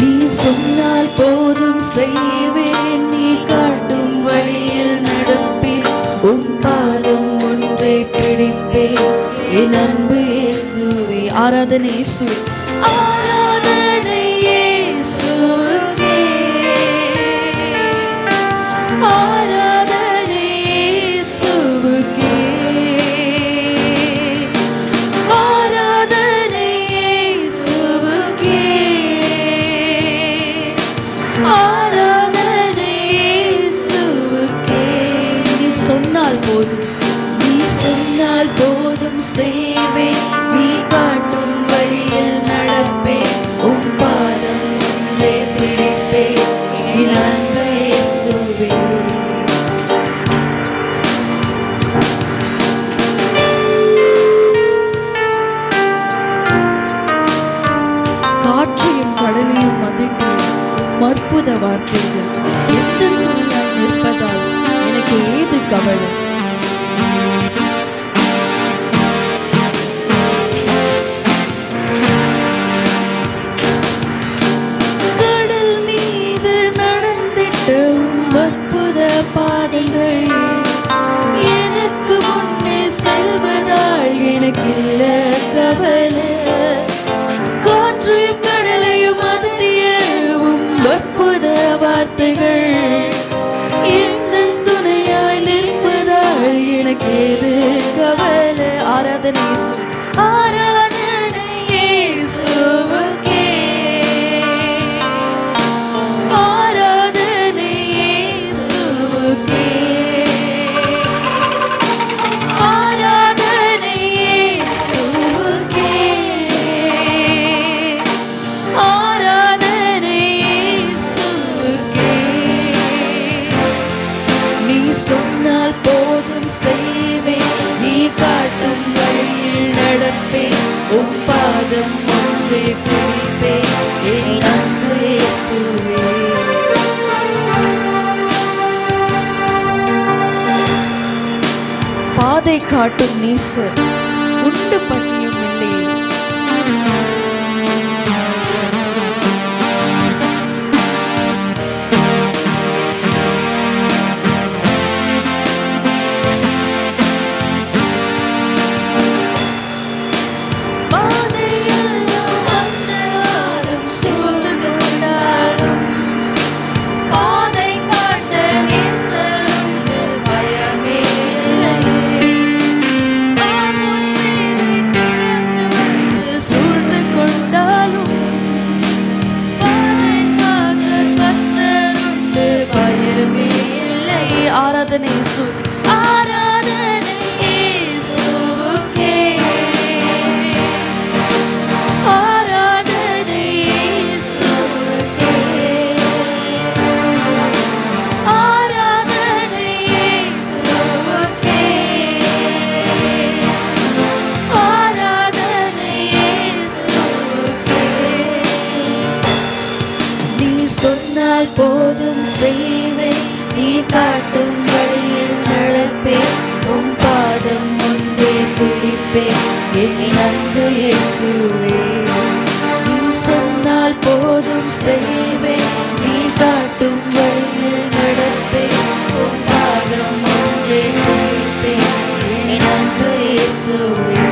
நீ சொன்னால் போதும் செய்வேன். நீ காட்டும் வழியில் நடப்பேன் உன் பாதம் ஒன்றை பிடிப்பேன். என் அன்பு இயேசுவே ஆராதனை இயேசுவே. ஆராதனை நீ சொன்னால் போதும் செய்வேன் நீ காட்டும் வழியில் நடப்பேன். உன் பாதம் ஒன்றே பிடிப்பேன். காற்றையும் கடலையும் மதிட்டு வார்த்தைகள் எந்த துணியாய் நிற்பதால் எனக்கு ஏது கவலை? நிற்பதால் கவலை ஆராதனை ஆராதனை ஆராதனை பாதை காட்டும் நீசர் உண்டு பண்ணி ஆராதனை நீ சொன்னால் போதும் செய்வேன். நீ காட்டும் வழியில் நடப்பேன் உம் பாதம் ஒன்றே பிடிப்பேன் என் நன்று இயேசுவே நீ சொன்னால் போதும் செய்வேன் நீ காட்டும் வழியில் நடப்பேன் உம் பாதம் ஒன்றே பிடிப்பேன் என் நன்று இயேசுவே